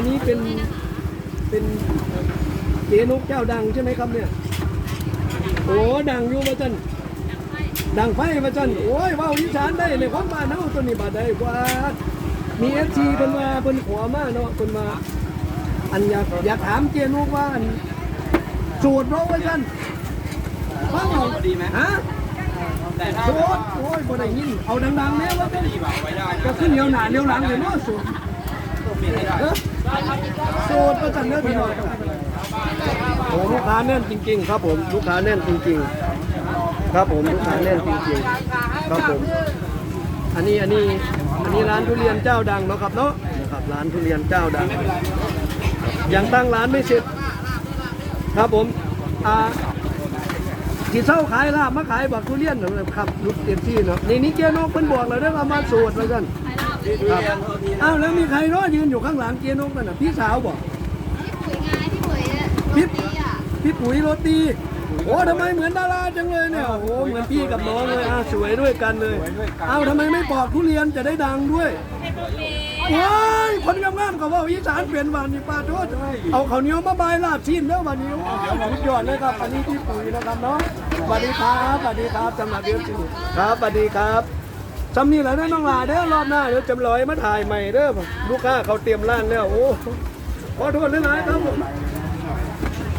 วันนี้เป็นเป็นเจนกเจ้าดังใช่ไหมครับเนี่ย โอ้ดังอยู่มาจันดังไฟมาจันโอ้ยว่าอีสานได้ในความบ้านเฮาตัวนี้บาดได้กว่ามีเอฟซีเพิ่นมาเพิ่นขอมาเนาะเพิ่นมา อันอยากอยากถามเจนกว่าอันสูตรเราไว้กันฟังเอาดีไหมฮะแต่ถ้าสูตรโอ้ยบ่ได้ยินเอาดังๆแน่ว่าเป็นก็ขึ้นเดียวหนาเดียวหลังเลยเนาะสูตร ต้องเปลี่ยนให้ได้เอ้อสูตรประจันเนื้อพี่น้องโอ้ลูกค้าแน่นจริง ๆ ครับผมลูกค้าแน่นจริง ๆ ครับผมลูกค้าแน่นจริง ๆ ครับผมอันนี้อันนี้อันนี้ร้านทุเรียนเจ้าดังเนาะครับเนาะนะครับร้านทุเรียนเจ้าดังยังตั้งร้านไม่เสร็จครับผมอ่าที่เช่าขายลาบมาขายบักทุเรียนนะครับลูกเต็มที่เนาะนี่นี่เกียร์นกเพิ่นบอกแล้วเด้อว่ามาสูตรแล้วกัน อ้าวแล้วมีใครรอยืนอยู่ข้างหลังเกียร์นกนั่นน่ะพี่สาวบอกพี่ปุ๋ยไงพี่ปุ๋ยอะพี่พี่ปุ๋ยโรตีโอ้ทำไมเหมือนดาราจังเลยเนี่ยโอ้โหเหมือนพี่กับน้องเลยอะสวยด้วยกันเลยเอ้าทำไมไม่ปอกทุเรียนจะได้ดังด้วยว้ายคนงามๆกับว่าอีสานเปลี่ยนวันนี่ป้าโทษเอาข้าวเหนียวมาบายลาบชิ้นแล้ววันนี้โอ้เดี๋ยวผมยอดเลยครับอันนี้พี่ปุ๋ยนะครับเนาะสวัสดีครับสวัสดีครับสำหรับเดือนสิครับสวัสดีครับ จำนี่แหละนะน้องลาเด้อรอบหน้าเดี๋ยวจำลอยมาถ่ายใหม่เด้อลูกค้าเขาเตรียมร้านแล้วโอ้ขอโทษด้วยนะครับผม